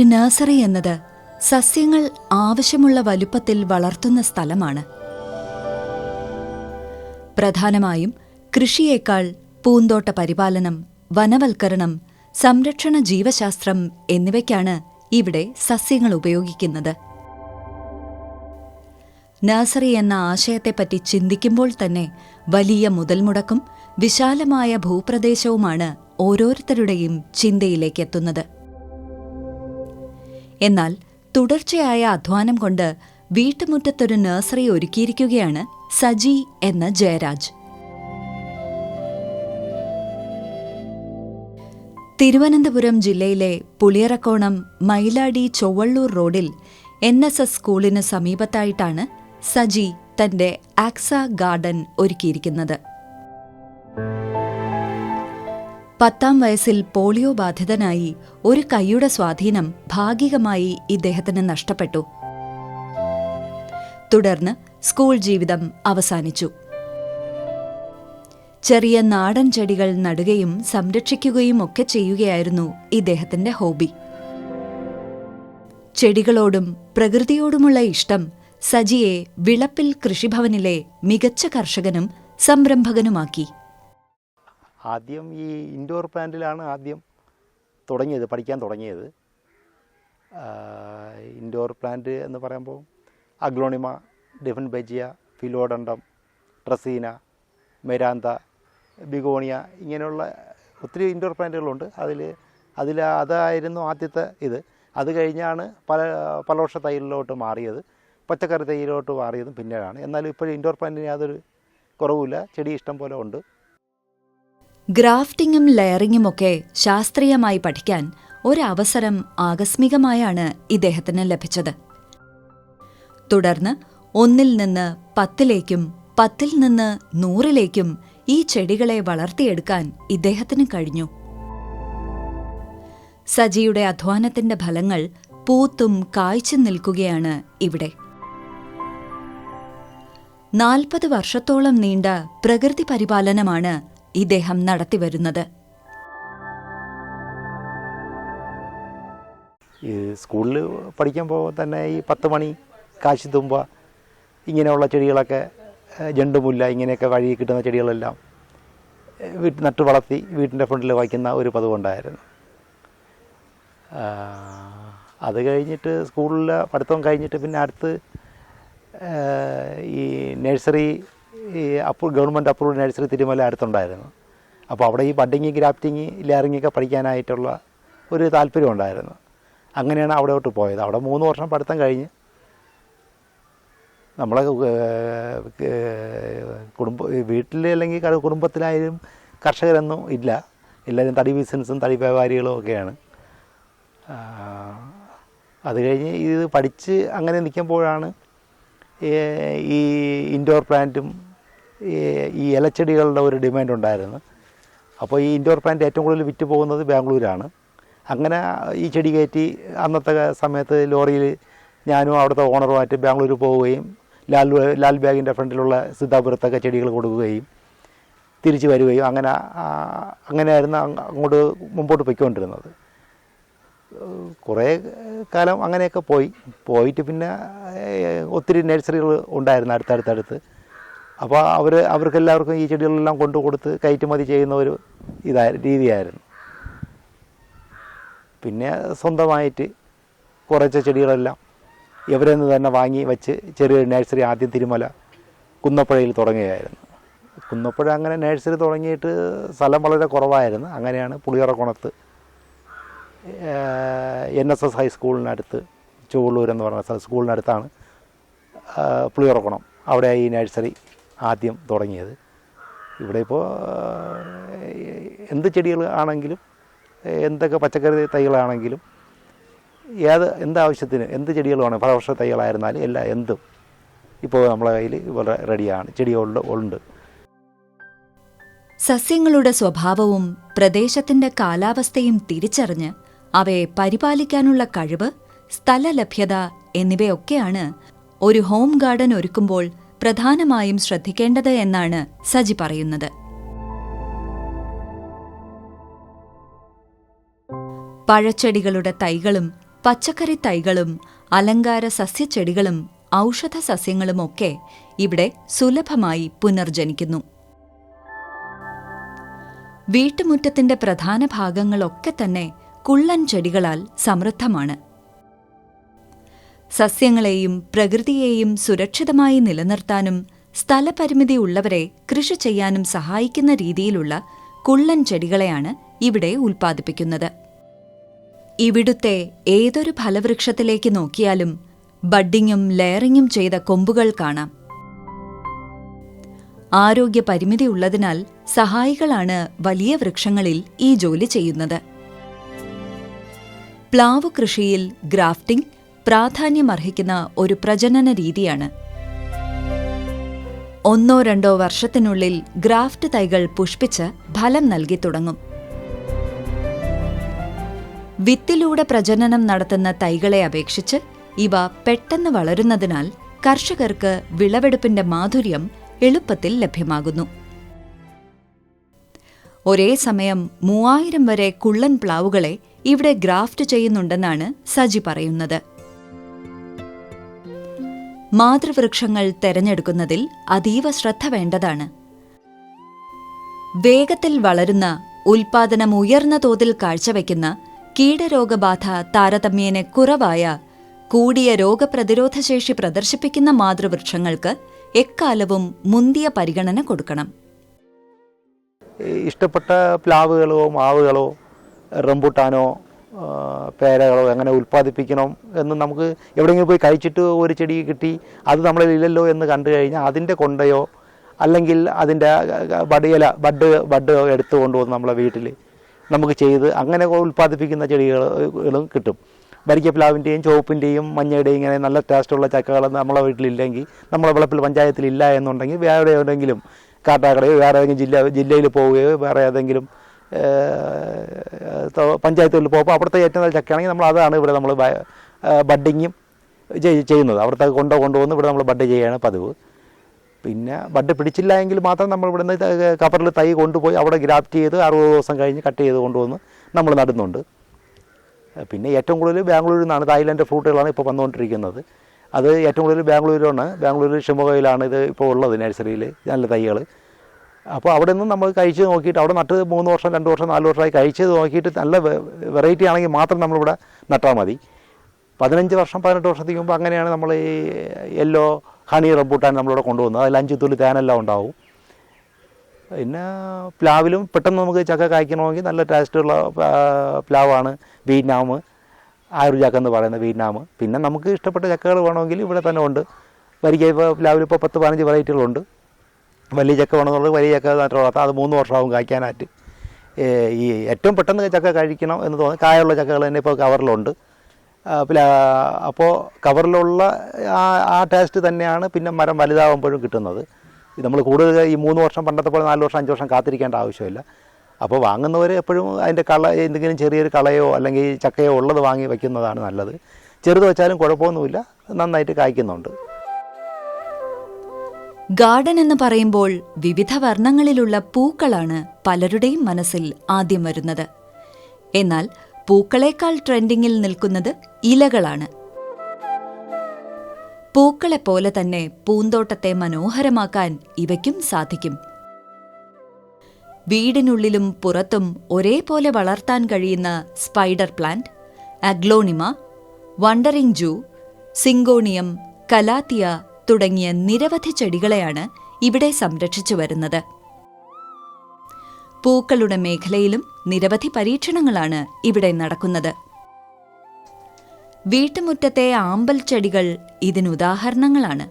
ഒരു നഴ്സറി എന്നത് സസ്യങ്ങൾ ആവശ്യമുള്ള വലുപ്പത്തിൽ വളർത്തുന്ന സ്ഥലമാണ്. പ്രധാനമായും കൃഷിയേക്കാൾ പൂന്തോട്ട പരിപാലനം വനവൽക്കരണം സംരക്ഷണ ജീവശാസ്ത്രം എന്നിവയ്ക്കാണ് ഇവിടെ സസ്യങ്ങൾ ഉപയോഗിക്കുന്നത്. നഴ്സറി എന്ന ആശയത്തെപ്പറ്റി ചിന്തിക്കുമ്പോൾ തന്നെ വലിയ മുതൽമുടക്കും വിശാലമായ ഭൂപ്രദേശവുമാണ് ഓരോരുത്തരുടെയും ചിന്തയിലേക്കെത്തുന്നത്. എന്നാൽ തുടർച്ചയായ അധ്വാനം കൊണ്ട് വീട്ടുമുറ്റത്തൊരു നഴ്സറി ഒരുക്കിയിരിക്കുകയാണ് സജി എന്ന ജയരാജ്. തിരുവനന്തപുരം ജില്ലയിലെ പുളിയറക്കോണം മൈലാടി ചൊവ്വള്ളൂർ റോഡിൽ എൻ എസ് എസ് സ്കൂളിന് സമീപത്തായിട്ടാണ് സജി തന്റെ ആക്സ ഗാർഡൻ ഒരുക്കിയിരിക്കുന്നത്. പത്താം വയസ്സിൽ പോളിയോ ബാധിതനായി ഒരു കൈയുടെ സ്വാധീനം ഭാഗികമായി ഇദ്ദേഹത്തിന് നഷ്ടപ്പെട്ടു. തുടർന്ന് സ്കൂൾ ജീവിതം അവസാനിച്ചു. ചെറിയ നാടൻ ചെടികൾ നടുകയും സംരക്ഷിക്കുകയും ഒക്കെ ചെയ്യുകയായിരുന്നു ഇദ്ദേഹത്തിന്റെ ഹോബി. ചെടികളോടും പ്രകൃതിയോടുമുള്ള ഇഷ്ടം സജിയെ വിളപ്പിൽ കൃഷിഭവനിലെ മികച്ച കർഷകനും സംരംഭകനുമാക്കി. ആദ്യം ഈ ഇൻഡോർ പ്ലാന്റിലാണ് ആദ്യം തുടങ്ങിയത് പഠിക്കാൻ തുടങ്ങിയത്. ഇൻഡോർ പ്ലാന്റ് എന്ന് പറയുമ്പോൾ അഗ്ലോണിമ ഡിഫൻ ബജിയ ഫിലോഡണ്ടം ട്രസീന മെരാന്ത ബിഗോണിയ ഇങ്ങനെയുള്ള ഒത്തിരി ഇൻഡോർ പ്ലാന്റുകളുണ്ട് അതിൽ അതിൽ അതായിരുന്നു ആദ്യത്തെ ഇത്. അത് കഴിഞ്ഞാണ് പല പലവർഷ തൈലിലോട്ട് മാറിയത്. പച്ചക്കറി തൈയിലോട്ട് മാറിയതും പിന്നീടാണ്. എന്നാലും ഇപ്പോഴും ഇൻഡോർ പ്ലാന്റിന് യാതൊരു കുറവുമില്ല. ചെടി ഇഷ്ടം പോലെ ഉണ്ട്. ഗ്രാഫ്റ്റിംഗും ലെയറിങ്ങും ഒക്കെ ശാസ്ത്രീയമായി പഠിക്കാൻ ഒരവസരം ആകസ്മികമായാണ് ഇദ്ദേഹത്തിന് ലഭിച്ചത്. തുടർന്ന് ഒന്നിൽ നിന്ന് പത്തിലേക്കും പത്തിൽ നിന്ന് നൂറിലേക്കും ഈ ചെടികളെ വളർത്തിയെടുക്കാൻ ഇദ്ദേഹത്തിന് കഴിഞ്ഞു. സജിയുടെ അധ്വാനത്തിന്റെ ഫലങ്ങൾ പൂത്തും കായ്ച്ചു നിൽക്കുകയാണ് ഇവിടെ. നാൽപ്പത് വർഷത്തോളം നീണ്ട പ്രകൃതി പരിപാലനമാണ് ഇദ്ദേഹം നടത്തിവരുന്നത് ഈ സ്കൂളിൽ പഠിക്കുമ്പോൾ തന്നെ ഈ പത്ത് മണി കാശിത്തുമ്പ ഇങ്ങനെയുള്ള ചെടികളൊക്കെ ജണ്ടുമുല്ല ഇങ്ങനെയൊക്കെ വഴി കിട്ടുന്ന ചെടികളെല്ലാം വീട്ടിൽ നട്ട് വളർത്തി വീട്ടിന്റെ ഫ്രണ്ടിൽ വയ്ക്കുന്ന ഒരു പതിവുണ്ടായിരുന്നു അത് കഴിഞ്ഞിട്ട് സ്കൂളിൽ പഠിത്തം കഴിഞ്ഞിട്ട് പിന്നെ അടുത്ത് ഈ നഴ്സറി ഈ അപ്രൂ ഗവൺമെന്റ് അപ്രൂവ് നഴ്സറി തിരുമല അടുത്തുണ്ടായിരുന്നു. അപ്പോൾ അവിടെ ഈ ബഡിങ് ഗ്രാഫ്റ്റിങ് ലെയറിങ് ഒക്കെ പഠിക്കാനായിട്ടുള്ള ഒരു താല്പര്യം ഉണ്ടായിരുന്നു. അങ്ങനെയാണ് അവിടോട്ട് പോയത്. അവിടെ മൂന്ന് വർഷം പഠിത്തം കഴിഞ്ഞ് നമ്മളെ കുടുംബ വീട്ടിൽ അല്ലെങ്കിൽ കുടുംബത്തിലായാലും കർഷകരൊന്നും ഇല്ല. എല്ലാവരും തടി ബിസിനസ്സും തടി വ്യാപാരികളും ഒക്കെയാണ്. അത് കഴിഞ്ഞ് ഇത് പഠിച്ച് അങ്ങനെ നിൽക്കുമ്പോഴാണ് ഈ ഇൻഡോർ പ്ലാന്റും ഈ ഇലച്ചെടികളുടെ ഒരു ഡിമാൻഡ് ഉണ്ടായിരുന്നു. അപ്പോൾ ഈ ഇൻഡോർ പ്ലാന്റ് ഏറ്റവും കൂടുതൽ വിറ്റ് പോകുന്നത് ബാംഗ്ലൂരാണ്. അങ്ങനെ ഈ ചെടി കയറ്റി അന്നത്തെ സമയത്ത് ലോറിയിൽ ഞാനും അവിടുത്തെ ഓണറുമായിട്ട് ബാംഗ്ലൂർ പോവുകയും ലാൽ ലാൽ ബാഗിന്റെ ഫ്രണ്ടിലുള്ള സിദ്ധാപുരത്തൊക്കെ ചെടികൾ കൊടുക്കുകയും തിരിച്ചു വരികയും അങ്ങനെ അങ്ങനെയായിരുന്നു അങ്ങ് അങ്ങോട്ട് മുമ്പോട്ട് പൊയ്ക്കൊണ്ടിരുന്നത്. കുറേ കാലം അങ്ങനെയൊക്കെ പോയി. പോയിട്ട് പിന്നെ ഒത്തിരി നഴ്സറികൾ ഉണ്ടായിരുന്നു അടുത്തടുത്തടുത്ത്. അപ്പോൾ അവർ അവർക്കെല്ലാവർക്കും ഈ ചെടികളെല്ലാം കൊണ്ടു കൊടുത്ത് കയറ്റുമതി ചെയ്യുന്ന ഒരു ഇതായ രീതിയായിരുന്നു. പിന്നെ സ്വന്തമായിട്ട് കുറച്ച് ചെടികളെല്ലാം ഇവരിൽ നിന്ന് തന്നെ വാങ്ങി വെച്ച് ചെറിയൊരു നഴ്സറി ആദ്യം തിരുമല കുന്നപ്പുഴയിൽ തുടങ്ങുകയായിരുന്നു. കുന്നപ്പുഴ അങ്ങനെ നഴ്സറി തുടങ്ങിയിട്ട് സ്ഥലം വളരെ കുറവായിരുന്നു. അങ്ങനെയാണ് പുളിയറക്കുണത്ത് എൻ എസ് എസ് ഹൈസ്കൂളിനടുത്ത് ചുവള്ളൂർ എന്ന് പറഞ്ഞ സ്കൂളിനടുത്താണ് പുളിയറക്കുണം അവിടെ ഈ നഴ്സറി ആദ്യം തുടങ്ങിയത്. ഇവിടെ ഇപ്പോൾ എന്ത് ചെടികൾ ആണെങ്കിലും എന്തൊക്കെ പച്ചക്കറി തൈകളാണെങ്കിലും ഏത് എന്താവശ്യത്തിന് എന്ത് ചെടികൾ വേണം ഫലവർഷ തൈകളായിരുന്നാലും എല്ലാ എന്തും ഇപ്പോൾ നമ്മളെ കയ്യിൽ ഇവിടെ റെഡിയാണ് ചെടികളുണ്ട് ഉണ്ട്. സസ്യങ്ങളുടെ സ്വഭാവവും പ്രദേശത്തിന്റെ കാലാവസ്ഥയും തിരിച്ചറിഞ്ഞ് അവയെ പരിപാലിക്കാനുള്ള കഴിവ് സ്ഥലലഭ്യത എന്നിവയൊക്കെയാണ് ഒരു ഹോം ഗാർഡൻ ഒരുക്കുമ്പോൾ പ്രധാനമായും ശ്രദ്ധിക്കേണ്ടത് എന്നാണ് സജി പറയുന്നത്. പഴച്ചെടികളുടെ തൈകളും പച്ചക്കറി തൈകളും അലങ്കാര സസ്യച്ചെടികളും ഔഷധ സസ്യങ്ങളുമൊക്കെ ഇവിടെ സുലഭമായി പുനർജനിക്കുന്നു. വീട്ടുമുറ്റത്തിന്റെ പ്രധാന ഭാഗങ്ങളൊക്കെ തന്നെ കുള്ളൻ ചെടികളാൽ സമൃദ്ധമാണ്. സസ്യങ്ങളെയും പ്രകൃതിയെയും സുരക്ഷിതമായി നിലനിർത്താനും സ്ഥലപരിമിതി ഉള്ളവരെ കൃഷി ചെയ്യാനും സഹായിക്കുന്ന രീതിയിലുള്ള കുള്ളൻ ചെടികളെയാണ് ഇവിടെ ഉൽപ്പാദിപ്പിക്കുന്നത്. ഇവിടുത്തെ ഏതൊരു ഫലവൃക്ഷത്തിലേക്ക് നോക്കിയാലും ബഡ്ഡിങ്ങും ലെയറിങ്ങും ചെയ്ത കൊമ്പുകൾ കാണാം. ആരോഗ്യ പരിമിതി ഉള്ളതിനാൽ സഹായികളാണ് വലിയ വൃക്ഷങ്ങളിൽ ഈ ജോലി ചെയ്യുന്നത്. പ്ലാവ് കൃഷിയിൽ ഗ്രാഫ്റ്റിംഗ് പ്രാധാന്യമർഹിക്കുന്ന ഒരു പ്രജനന രീതിയാണ് ഒന്നോ രണ്ടോ വർഷത്തിനുള്ളിൽ ഗ്രാഫ്റ്റ് തൈകൾ പുഷ്പിച്ച് ഫലം നൽകി തുടങ്ങും. വിത്തിലൂടെ പ്രജനനം നടത്തുന്ന തൈകളെ അപേക്ഷിച്ച് ഇവ പെട്ടെന്ന് വളരുന്നതിനാൽ കർഷകർക്ക് വിളവെടുപ്പിന്റെ മാധുര്യം എളുപ്പത്തിൽ ലഭ്യമാകുന്നു. ഒരേ സമയം മൂവായിരം വരെ കുള്ളൻ പ്ലാവുകളെ ഇവിടെ ഗ്രാഫ്റ്റ് ചെയ്യുന്നുണ്ടെന്നാണ് സജി പറയുന്നത്. മാതൃവൃക്ഷങ്ങൾ തെരഞ്ഞെടുക്കുന്നതിൽ അതീവ ശ്രദ്ധ വേണ്ടതാണ്. വേഗത്തിൽ വളരുന്ന ഉൽപാദനം ഉയർന്ന തോതിൽ കാഴ്ചവെക്കുന്ന കീടരോഗബാധ താരതമ്യേന കുറവായ കൂടിയ രോഗപ്രതിരോധശേഷി പ്രദർശിപ്പിക്കുന്ന മാതൃവൃക്ഷങ്ങൾക്ക് എക്കാലവും മുന്തിയ പരിഗണന കൊടുക്കണം. ഇഷ്ടപ്പെട്ട പ്ലാവുകളോ മാവുകളോ റംബുട്ടാനോ പേരകളോ എങ്ങനെ ഉൽപ്പാദിപ്പിക്കണം എന്ന് നമുക്ക് എവിടെയെങ്കിലും പോയി കഴിച്ചിട്ട് ഒരു ചെടി കിട്ടി അത് നമ്മളിൽ ഇല്ലല്ലോ എന്ന് കണ്ടു കഴിഞ്ഞാൽ അതിന്റെ കൊണ്ടയോ അല്ലെങ്കിൽ അതിന്റെ വടിയല ബഡ് ബഡ് എടുത്തു കൊണ്ടുവന്ന് നമ്മളെ വീട്ടിൽ നമുക്ക് ചെയ്ത് അങ്ങനെ ഉൽപ്പാദിപ്പിക്കുന്ന ചെടികളും കിട്ടും. വരിക്കപ്ലാവിന്റെയും ചുവപ്പിന്റെയും മഞ്ഞയുടെയും ഇങ്ങനെ നല്ല ടേസ്റ്റുള്ള ചക്കകൾ നമ്മളെ വീട്ടിലില്ലെങ്കിൽ നമ്മളെ വിളപ്പിൽ പഞ്ചായത്തിലില്ല എന്നുണ്ടെങ്കിൽ വേറെ എവിടെയെങ്കിലും കാട്ടാക്കടയോ വേറെ ഏതെങ്കിലും ജില്ല ജില്ലയിൽ പോവുകയോ വേറെ ഏതെങ്കിലും പഞ്ചായത്തുകളിൽ പോകുമ്പോൾ അവിടുത്തെ ഏറ്റവും നല്ല ചക്കയാണെങ്കിൽ നമ്മൾ അതാണ് ഇവിടെ നമ്മൾ ബഡ്ഡിങ്ങും ചെയ്- ചെയ്യുന്നത്. അവിടുത്തെ കൊണ്ടോ കൊണ്ടുവന്ന് ഇവിടെ നമ്മൾ ബഡ് ചെയ്യുകയാണ് പതിവ്. പിന്നെ ബഡ് പിടിച്ചില്ല എങ്കിൽ മാത്രം നമ്മൾ ഇവിടുന്ന് കപ്പറിൽ തൈ കൊണ്ടുപോയി അവിടെ ഗ്രാഫ്റ്റ് ചെയ്ത് അറുപത് ദിവസം കഴിഞ്ഞ് കട്ട് ചെയ്ത് കൊണ്ടുവന്ന് നമ്മൾ നടുന്നുണ്ട്. പിന്നെ ഏറ്റവും കൂടുതൽ ബാംഗ്ലൂരിൽ നിന്നാണ് തായ്ലൻഡ് ഫ്രൂട്ടുകളാണ് ഇപ്പോൾ വന്നുകൊണ്ടിരിക്കുന്നത്. അത് ഏറ്റവും കൂടുതൽ ബാംഗ്ലൂരിലാണ്. ബാംഗ്ലൂരിൽ ഷിമോഗയിലാണ് ഇത് ഇപ്പോൾ ഉള്ളത് നഴ്സറിയിൽ. നല്ല തൈകൾ. അപ്പോൾ അവിടെ നിന്ന് നമ്മൾ കഴിച്ച് നോക്കിയിട്ട് അവിടെ നട്ട് മൂന്ന് വർഷം രണ്ട് വർഷം നാല് വർഷമായി കഴിച്ച് നോക്കിയിട്ട് നല്ല വെറൈറ്റി ആണെങ്കിൽ മാത്രം നമ്മളിവിടെ നട്ടാൽ മതി. പതിനഞ്ച് വർഷം പതിനെട്ട് വർഷത്തേക്ക് മുമ്പ് അങ്ങനെയാണ് നമ്മൾ ഈ യെല്ലോ ഹണി റംബൂട്ടാൻ നമ്മളിവിടെ കൊണ്ടുവന്നത്. അതിൽ അഞ്ച് തുള്ളി തേനെല്ലാം ഉണ്ടാവും. പിന്നെ പ്ലാവിലും പെട്ടെന്ന് നമുക്ക് ചക്ക കായ്ക്കണമെങ്കിൽ നല്ല ടേസ്റ്റുള്ള പ്ലാവാണ് വിയറ്റ്നാം ആയുർ ചക്ക എന്ന് പറയുന്ന വിയറ്റ്നാം. പിന്നെ നമുക്ക് ഇഷ്ടപ്പെട്ട ചക്കകൾ വേണമെങ്കിൽ ഇവിടെ തന്നെ ഉണ്ട്. വരിക ഇപ്പോൾ പ്ലാവിൽ ഇപ്പോൾ പത്ത് പതിനഞ്ച് വെറൈറ്റികളുണ്ട് വലിയ ചക്ക വേണമെന്നുള്ളത് വലിയ ചക്ക നട്ടുള്ളത് അത് മൂന്ന് വർഷമാവും കായ്ക്കാനായിട്ട്. ഈ ഏറ്റവും പെട്ടെന്ന് ചക്ക കഴിക്കണം എന്ന് തോന്നുന്നു കായുള്ള ചക്കകൾ തന്നെ ഇപ്പോൾ കവറിലുണ്ട്. പിന്നെ അപ്പോൾ കവറിലുള്ള ആ ആ ടേസ്റ്റ് തന്നെയാണ് പിന്നെ മരം വലുതാകുമ്പോഴും കിട്ടുന്നത്. നമ്മൾ കൂടുതൽ ഈ മൂന്ന് വർഷം പണ്ടത്തെ പോലെ നാല് വർഷം അഞ്ച് വർഷം കാത്തിരിക്കേണ്ട ആവശ്യമില്ല. അപ്പോൾ വാങ്ങുന്നവർ എപ്പോഴും അതിന്റെ കള എന്തെങ്കിലും ചെറിയൊരു കളയോ അല്ലെങ്കിൽ ചക്കയോ ഉള്ളത് വാങ്ങി വയ്ക്കുന്നതാണ് നല്ലത്. ചെറുത് വെച്ചാലും കുഴപ്പമൊന്നുമില്ല നന്നായിട്ട് കായ്ക്കുന്നുണ്ട്. ഗാർഡൻ എന്ന് പറയുമ്പോൾ വിവിധ വർണങ്ങളിലുള്ള പൂക്കളാണ് പലരുടെയും മനസ്സിൽ ആദ്യം വരുന്നത്. എന്നാൽ പൂക്കളേക്കാൾ ട്രെൻഡിങ്ങിൽ നിൽക്കുന്നത് ഇലകളാണ്. പൂക്കളെപ്പോലെ തന്നെ പൂന്തോട്ടത്തെ മനോഹരമാക്കാൻ ഇവയ്ക്കും സാധിക്കും. വീടിനുള്ളിലും പുറത്തും ഒരേപോലെ വളർത്താൻ കഴിയുന്ന spider plant aglaonema wandering jew syngonium calathea തുടങ്ങിയ നിരവധി ചെടികളെയാണ് ഇവിടെ സംരക്ഷിച്ചു വരുന്നത്. പൂക്കളുടെ മേഖലയിലും നിരവധി പരീക്ഷണങ്ങളാണ് ഇവിടെ നടക്കുന്നത്. വീട്ടുമുറ്റത്തെ ആമ്പൽ ചെടികൾ ഇതിനുദാഹരണങ്ങളാണ്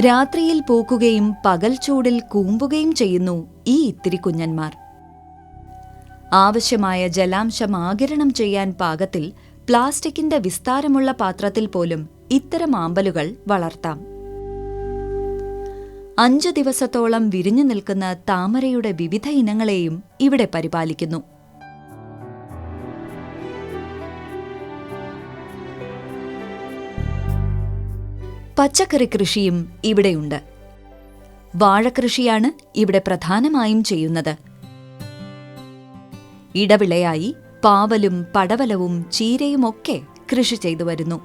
രാത്രിയിൽ പൂക്കുകയും പകൽ ചൂടിൽ കൂമ്പുകയും ചെയ്യുന്നു ഈ ഇത്തിരി കുഞ്ഞന്മാർ. ആവശ്യമായ ജലാംശം ആകിരണം ചെയ്യാൻ പാകത്തിൽ പ്ലാസ്റ്റിക്കിന്റെ വിസ്താരമുള്ള പാത്രത്തിൽ പോലും ഇത്തരം ആമ്പലുകൾ വളർത്താം. അഞ്ചു ദിവസത്തോളം വിരിഞ്ഞു നിൽക്കുന്ന താമരയുടെ വിവിധ ഇനങ്ങളെയും ഇവിടെ പരിപാലിക്കുന്നു. പച്ചക്കറി കൃഷിയും ഇവിടെയുണ്ട്. വാഴകൃഷിയാണ് ഇവിടെ പ്രധാനമായും ചെയ്യുന്നത്. ഇടവിളയായി പാവലും പടവലവും ചീരയുമൊക്കെ കൃഷി ചെയ്തു വരുന്നു.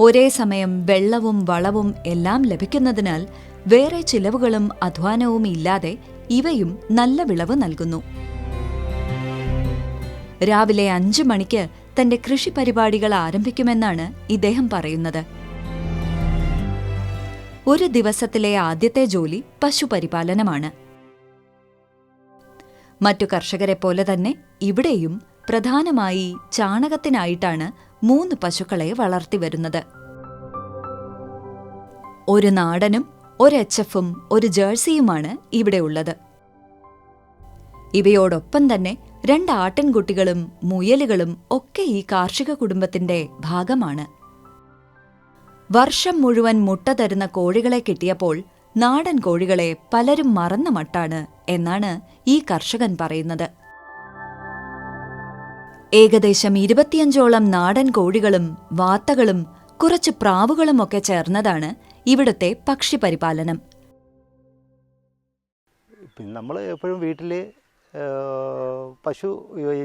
ഒരേ സമയം വെള്ളവും വളവും എല്ലാം ലഭിക്കുന്നതിനാൽ വേറെ ചിലവുകളും അധ്വാനവും ഇല്ലാതെ ഇവയും നല്ല വിളവ് നൽകുന്നു. രാവിലെ അഞ്ചു മണിക്ക് തന്റെ കൃഷി പരിപാടികൾ ആരംഭിക്കുമെന്നാണ് ഇദ്ദേഹം പറയുന്നത്. ഒരു ദിവസത്തിലെ ആദ്യത്തെ ജോലി പശുപരിപാലനമാണ്. മറ്റു കർഷകരെ പോലെ തന്നെ ഇവിടെയും പ്രധാനമായി ചാണകത്തിനായിട്ടാണ് മൂന്ന് പശുക്കളെ വളർത്തിവരുന്നത് ഒരു നാടനും ഒരു എച്ച് എഫും ഒരു ജേഴ്സിയുമാണ് ഇവിടെയുള്ളത് ഇവയോടൊപ്പം തന്നെ രണ്ട് ആട്ടിൻകുട്ടികളും മുയലുകളും ഒക്കെ ഈ കാർഷിക കുടുംബത്തിന്റെ ഭാഗമാണ്. വർഷം മുഴുവൻ മുട്ട തരുന്ന കോഴികളെ കിട്ടിയപ്പോൾ നാടൻ കോഴികളെ പലരും മറന്ന മട്ടാണ് എന്നാണ് ഈ കർഷകൻ പറയുന്നത്. ഏകദേശം ഇരുപത്തിയഞ്ചോളം നാടൻ കോഴികളും വാത്തകളും കുറച്ച് പ്രാവുകളുമൊക്കെ ചേർന്നതാണ് ഇവിടുത്തെ പക്ഷിപരിപാലനം. പിന്നെ നമ്മൾ എപ്പോഴും വീട്ടിൽ പശു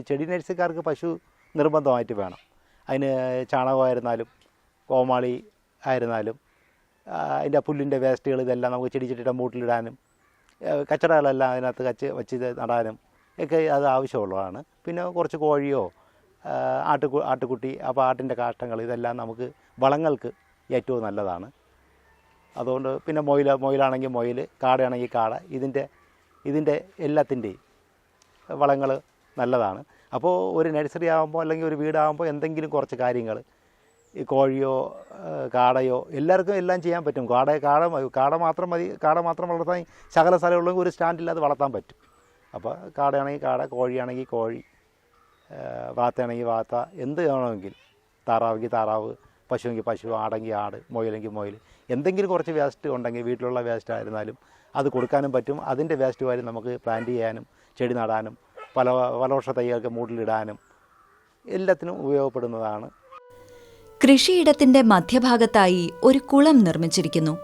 ചെടി നഴ്സിക്കാർക്ക് പശു നിർബന്ധമായിട്ട് വേണം. അതിന് ചാണകമായിരുന്നാലും കോമാളി ആയിരുന്നാലും അതിന്റെ പുല്ലിന്റെ വേസ്റ്റുകൾ ഇതെല്ലാം നമുക്ക് ചെടി ചെടിയുടെ മൂട്ടിലിടാനും കച്ചടകളെല്ലാം അതിനകത്ത് കച്ച് വെച്ച് നടാനും ഒക്കെ അത് ആവശ്യമുള്ളതാണ്. പിന്നെ കുറച്ച് കോഴിയോ ആട്ടു ആട്ടുകു ആട്ടുകുട്ടി അപ്പോൾ ആട്ടിന്റെ കാഷ്ടങ്ങൾ ഇതെല്ലാം നമുക്ക് വളങ്ങൾക്ക് ഏറ്റവും നല്ലതാണ്. അതുകൊണ്ട് പിന്നെ മൊയില മൊയിലാണെങ്കിൽ മൊയിൽ കാടയാണെങ്കിൽ കാട ഇതിന്റെ ഇതിന്റെ എല്ലാത്തിന്റെയും വളങ്ങൾ നല്ലതാണ്. അപ്പോൾ ഒരു നഴ്സറി ആകുമ്പോൾ അല്ലെങ്കിൽ ഒരു വീടാകുമ്പോൾ എന്തെങ്കിലും കുറച്ച് കാര്യങ്ങൾ ഈ കോഴിയോ കാടയോ എല്ലാവർക്കും എല്ലാം ചെയ്യാൻ പറ്റും. കാട കാട കാട മാത്രം മതി കാട മാത്രം വളർത്താൻ ശകല സ്ഥലമുള്ളെങ്കിൽ ഒരു സ്റ്റാൻഡില്ലാതെ വളർത്താൻ പറ്റും. അപ്പോൾ കാടയാണെങ്കിൽ കാട കോഴിയാണെങ്കിൽ കോഴി വാത്തയാണെങ്കിൽ വാത്ത എന്ത് വേണമെങ്കിൽ താറാവെങ്കിൽ താറാവ് പശുവെങ്കിൽ പശു ആടെങ്കിൽ ആട് മുയലെങ്കിൽ മുയൽ എന്തെങ്കിലും കുറച്ച് വേസ്റ്റ് ഉണ്ടെങ്കിൽ വീട്ടിലുള്ള വേസ്റ്റ് ആയിരുന്നാലും അത് കൊടുക്കാനും പറ്റും. അതിന്റെ വേസ്റ്റ് വാരി നമുക്ക് പ്ലാന്റ് ചെയ്യാനും ചെടി നടാനും പല പലവർഷ തൈകൾക്ക് മൂട്ടിലിടാനും എല്ലാത്തിനും ഉപയോഗപ്പെടുന്നതാണ് കൃഷിയിടത്തിന്റെ മധ്യഭാഗത്തായി ഒരു കുളം നിർമ്മിച്ചിരിക്കുന്നു.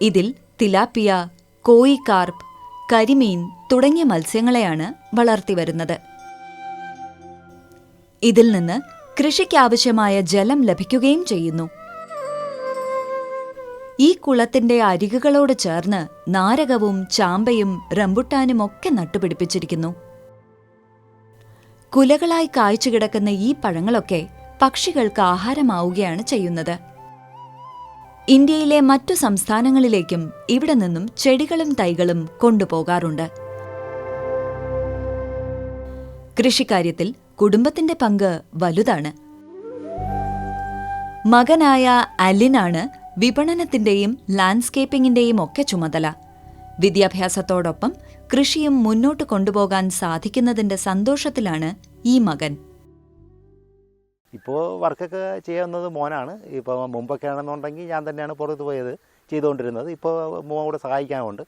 ഇതിൽ തിലാപ്പിയ കോയി കോയിക്കാർപ്പ് കരിമീൻ തുടങ്ങിയ മത്സ്യങ്ങളെയാണ് വളർത്തിവരുന്നത്. ഇതിൽ നിന്ന് കൃഷിക്കാവശ്യമായ ജലം ലഭിക്കുകയും ചെയ്യുന്നു. ഈ കുളത്തിന്റെ അരികുകളോട് ചേർന്ന് നാരകവും ചാമ്പയും റംബുട്ടാനും ഒക്കെ നട്ടുപിടിപ്പിച്ചിരിക്കുന്നു. കുലകളായി കായ്ച്ചു കിടക്കുന്ന ഈ പഴങ്ങളൊക്കെ പക്ഷികൾക്ക് ആഹാരമാവുകയാണ് ചെയ്യുന്നത്. ഇന്ത്യയിലെ മറ്റു സംസ്ഥാനങ്ങളിലേക്കും ഇവിടെ നിന്നും ചെടികളും തൈകളും കൊണ്ടുപോകാറുണ്ട്. കൃഷിക്കാര്യത്തിൽ കുടുംബത്തിന്റെ പങ്ക് വലുതാണ്. മകനായ അലിനാണ് വിപണനത്തിന്റെയും ലാൻഡ്സ്കേപ്പിംഗിന്റെയും ഒക്കെ ചുമതല. വിദ്യാഭ്യാസത്തോടൊപ്പം കൃഷിയും മുന്നോട്ട് കൊണ്ടുപോകാൻ സാധിക്കുന്നതിന്റെ സന്തോഷത്തിലാണ് ഈ മകൻ. ഇപ്പോൾ വർക്കൊക്കെ ചെയ്യുന്നത് മോനാണ്. ഇപ്പോൾ മുമ്പൊക്കെ ആണെന്നുണ്ടെങ്കിൽ ഞാൻ തന്നെയാണ് പുറത്ത് പോയത് ചെയ്തുകൊണ്ടിരുന്നത്. ഇപ്പോൾ മോൻ കൂടെ സഹായിക്കാനുണ്ട്.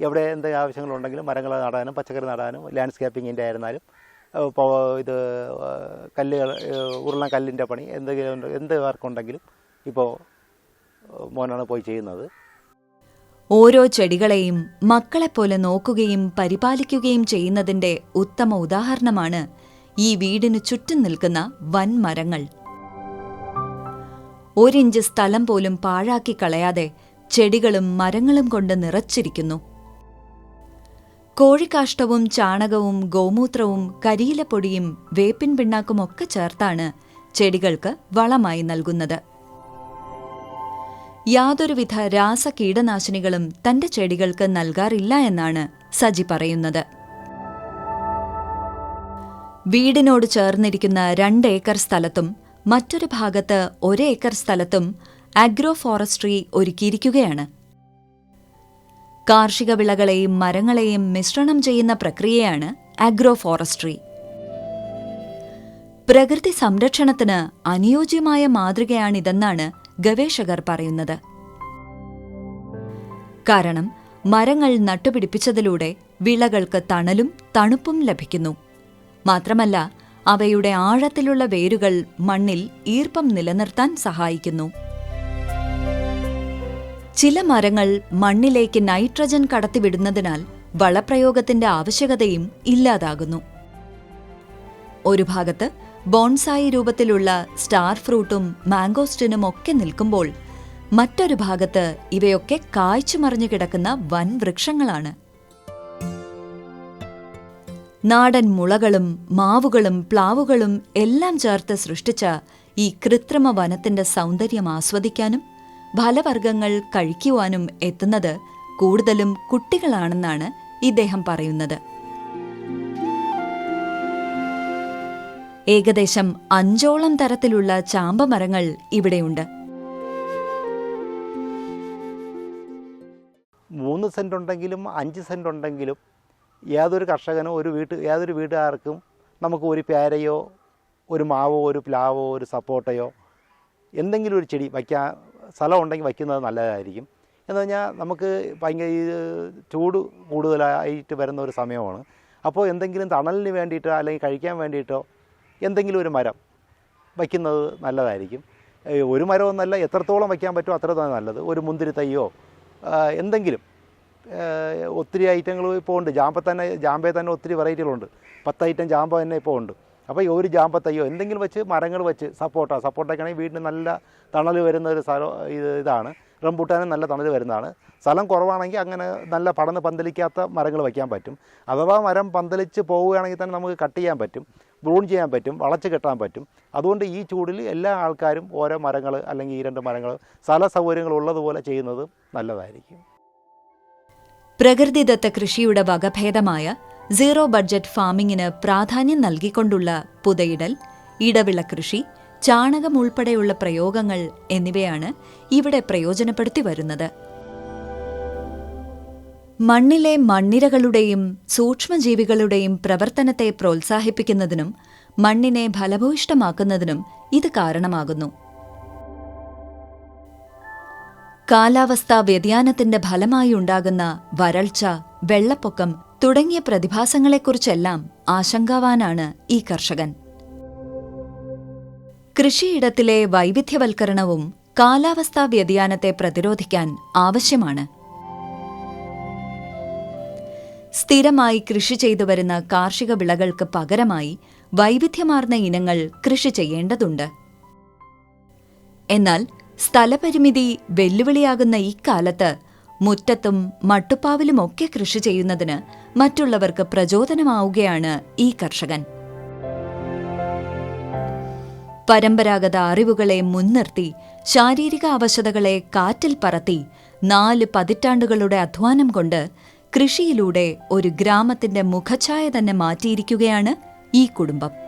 എവിടെ എന്ത് ആവശ്യങ്ങളുണ്ടെങ്കിലും മരങ്ങൾ നടാനും പച്ചക്കറി നടാനും ലാൻഡ്സ്കേപ്പിങ്ങിന്റെ ആയിരുന്നാലും ഇപ്പോൾ ഇത് കല്ലുകൾ ഉരുളൻ കല്ലിന്റെ പണി എന്തെങ്കിലും എന്ത് വർക്കുണ്ടെങ്കിലും ഇപ്പോൾ മോനാണ് പോയി ചെയ്യുന്നത്. ഓരോ ചെടികളെയും മക്കളെപ്പോലെ നോക്കുകയും പരിപാലിക്കുകയും ചെയ്യുന്നതിന്റെ ഉത്തമ ഉദാഹരണമാണ് ഈ വീടിനു ചുറ്റും നിൽക്കുന്ന വൻ മരങ്ങൾ ഒരിഞ്ച് സ്ഥലം പോലും പാഴാക്കി കളയാതെ ചെടികളും മരങ്ങളും കൊണ്ട് നിറച്ചിരിക്കുന്നു. കോഴിക്കാഷ്ടവും ചാണകവും ഗോമൂത്രവും കരിയിലപ്പൊടിയും വേപ്പിൻ പിണ്ണാക്കുമൊക്കെ ചേർത്താണ് ചെടികൾക്ക് വളമായി നൽകുന്നത്. യാതൊരുവിധ രാസ കീടനാശിനികളും തന്റെ ചെടികൾക്ക് നൽകാറില്ല എന്നാണ് സജി പറയുന്നത്. വീടിനോട് ചേർന്നിരിക്കുന്ന രണ്ട് ഏക്കർ സ്ഥലത്തും മറ്റൊരു ഭാഗത്ത് ഒരേക്കർ സ്ഥലത്തും അഗ്രോ ഫോറസ്ട്രി ഒരുക്കിയിരിക്കുകയാണ്. കാർഷിക വിളകളെയും മരങ്ങളെയും മിശ്രണം ചെയ്യുന്ന പ്രക്രിയയാണ് അഗ്രോ ഫോറസ്ട്രി പ്രകൃതി സംരക്ഷണത്തിന് അനുയോജ്യമായ മാതൃകയാണിതെന്നാണ് ഗവേഷകർ പറയുന്നത്. കാരണം മരങ്ങൾ നട്ടുപിടിപ്പിച്ചതിലൂടെ വിളകൾക്ക് തണലും തണുപ്പും ലഭിക്കുന്നു. മാത്രമല്ല അവയുടെ ആഴത്തിലുള്ള വേരുകൾ മണ്ണിൽ ഈർപ്പം നിലനിർത്താൻ സഹായിക്കുന്നു. ചില മരങ്ങൾ മണ്ണിലേക്ക് നൈട്രജൻ കടത്തിവിടുന്നതിനാൽ വളപ്രയോഗത്തിന്റെ ആവശ്യകതയും ഇല്ലാതാകുന്നു. ഒരു ഭാഗത്ത് ബോൺസായി രൂപത്തിലുള്ള സ്റ്റാർ ഫ്രൂട്ടും മാംഗോസ്റ്റിനും ഒക്കെ നിൽക്കുമ്പോൾ മറ്റൊരു ഭാഗത്ത് ഇവയൊക്കെ കായ്ച്ചു മറിഞ്ഞു കിടക്കുന്ന വൻ വൃക്ഷങ്ങളാണ്. നാടൻ മുളകളും മാവുകളും പ്ലാവുകളും എല്ലാം ചേർത്ത് സൃഷ്ടിച്ച ഈ കൃത്രിമ വനത്തിന്റെ സൗന്ദര്യം ആസ്വദിക്കാനും ഫലവർഗങ്ങൾ കഴിക്കുവാനും എത്തുന്നത് കൂടുതലും കുട്ടികളാണെന്നാണ് ഇദ്ദേഹം പറയുന്നത്. ഏകദേശം അഞ്ചോളം തരത്തിലുള്ള ചാമ്പമരങ്ങൾ ഇവിടെയുണ്ട്. മൂന്ന് സെന്റ് ഉണ്ടെങ്കിലും അഞ്ച് സെന്റ് ഉണ്ടെങ്കിലും ഏതൊരു കർഷകനോ ഒരു വീട്ട് ഏതൊരു വീട്ടുകാർക്കും നമുക്ക് ഒരു പേരയോ ഒരു മാവോ ഒരു പ്ലാവോ ഒരു സപ്പോട്ടയോ എന്തെങ്കിലും ഒരു ചെടി വയ്ക്കാൻ സ്ഥലം ഉണ്ടെങ്കിൽ വയ്ക്കുന്നത് നല്ലതായിരിക്കും. എന്ന് പറഞ്ഞാൽ നമുക്ക് ഭയങ്കര ഈ ചൂട് കൂടുതലായിട്ട് വരുന്ന ഒരു സമയമാണ്. അപ്പോൾ എന്തെങ്കിലും തണലിന് വേണ്ടിയിട്ടോ അല്ലെങ്കിൽ കഴിക്കാൻ വേണ്ടിയിട്ടോ എന്തെങ്കിലും ഒരു മരം വയ്ക്കുന്നത് നല്ലതായിരിക്കും. ഒരു മരമൊന്നല്ല എത്രത്തോളം വയ്ക്കാൻ പറ്റുമോ അത്രത്തോളം നല്ലത്. ഒരു മുന്തിരി തൈയോ എന്തെങ്കിലും ഒത്തിരി ഐറ്റങ്ങൾ ഇപ്പോൾ ഉണ്ട്. ജാമ്പ തന്നെ ജാമ്പയിൽ തന്നെ ഒത്തിരി വെറൈറ്റികളുണ്ട് പത്ത് ഐറ്റം ജാമ്പ തന്നെ ഇപ്പോൾ ഉണ്ട്. അപ്പോൾ ഈ ഒരു ജാമ്പ തൈയോ എന്തെങ്കിലും വെച്ച് മരങ്ങൾ വെച്ച് സപ്പോട്ട സപ്പോട്ടയ്ക്കാണെങ്കിൽ വീടിന് നല്ല തണൽ വരുന്ന ഒരു സ്ഥലം ഇത് ഇതാണ്. റംബൂട്ടാനും നല്ല തണൽ വരുന്നതാണ്. സ്ഥലം കുറവാണെങ്കിൽ അങ്ങനെ നല്ല പടന്ന് പന്തലിക്കാത്ത മരങ്ങൾ വയ്ക്കാൻ പറ്റും. അഥവാ മരം പന്തലിച്ച് പോവുകയാണെങ്കിൽ തന്നെ നമുക്ക് കട്ട് ചെയ്യാൻ പറ്റും. ബ്രൂൺ ചെയ്യാൻ പറ്റും. വളച്ച് കെട്ടാൻ പറ്റും. അതുകൊണ്ട് ഈ ചൂടിൽ എല്ലാ ആൾക്കാരും ഓരോ മരങ്ങൾ അല്ലെങ്കിൽ ഈ രണ്ട് മരങ്ങൾ സ്ഥല സൗകര്യങ്ങൾ ഉള്ളതുപോലെ ചെയ്യുന്നത് നല്ലതായിരിക്കും. പ്രകൃതിദത്ത കൃഷിയുടെ വകഭേദമായ സീറോ ബഡ്ജറ്റ് ഫാമിങ്ങിന് പ്രാധാന്യം നൽകിക്കൊണ്ടുള്ള പുതയിടൽ ഇടവിള കൃഷി ചാണകം ഉൾപ്പെടെയുള്ള പ്രയോഗങ്ങൾ എന്നിവയാണ് ഇവിടെ പ്രയോജനപ്പെടുത്തി വരുന്നത്. മണ്ണിലെ മണ്ണിരകളുടെയും സൂക്ഷ്മജീവികളുടെയും പ്രവർത്തനത്തെ പ്രോത്സാഹിപ്പിക്കുന്നതിനും മണ്ണിനെ ഫലഭൂയിഷ്ടമാക്കുന്നതിനും ഇത് കാരണമാകുന്നു. കാലാവസ്ഥാ വ്യതിയാനത്തിന്റെ ഫലമായി ഉണ്ടാകുന്ന വരൾച്ച വെള്ളപ്പൊക്കം തുടങ്ങിയ പ്രതിഭാസങ്ങളെക്കുറിച്ചെല്ലാം ആശങ്കാവാനാണ് ഈ കർഷകൻ. കൃഷിയിടത്തിലെ വൈവിധ്യവൽക്കരണവും കാലാവസ്ഥാ വ്യതിയാനത്തെ പ്രതിരോധിക്കാൻ ആവശ്യമാണ്. സ്ഥിരമായി കൃഷി ചെയ്തു വരുന്ന കാർഷിക വിളകൾക്ക് പകരമായി വൈവിധ്യമാർന്ന ഇനങ്ങൾ കൃഷി ചെയ്യേണ്ടതുണ്ട്. എന്നാൽ സ്ഥലപരിമിതി വെല്ലുവിളിയാകുന്ന ഈ ഇക്കാലത്ത് മുറ്റത്തും മട്ടുപ്പാവിലുമൊക്കെ കൃഷി ചെയ്യുന്നതിന് മറ്റുള്ളവർക്ക് പ്രചോദനമാവുകയാണ് ഈ കർഷകൻ. പരമ്പരാഗത അറിവുകളെ മുൻനിർത്തി ശാരീരിക അവശതകളെ കാറ്റിൽ പറത്തി നാല് പതിറ്റാണ്ടുകളുടെ അധ്വാനം കൊണ്ട് കൃഷിയിലൂടെ ഒരു ഗ്രാമത്തിന്റെ മുഖഛായ തന്നെ മാറ്റിയിരിക്കുകയാണ് ഈ കുടുംബം.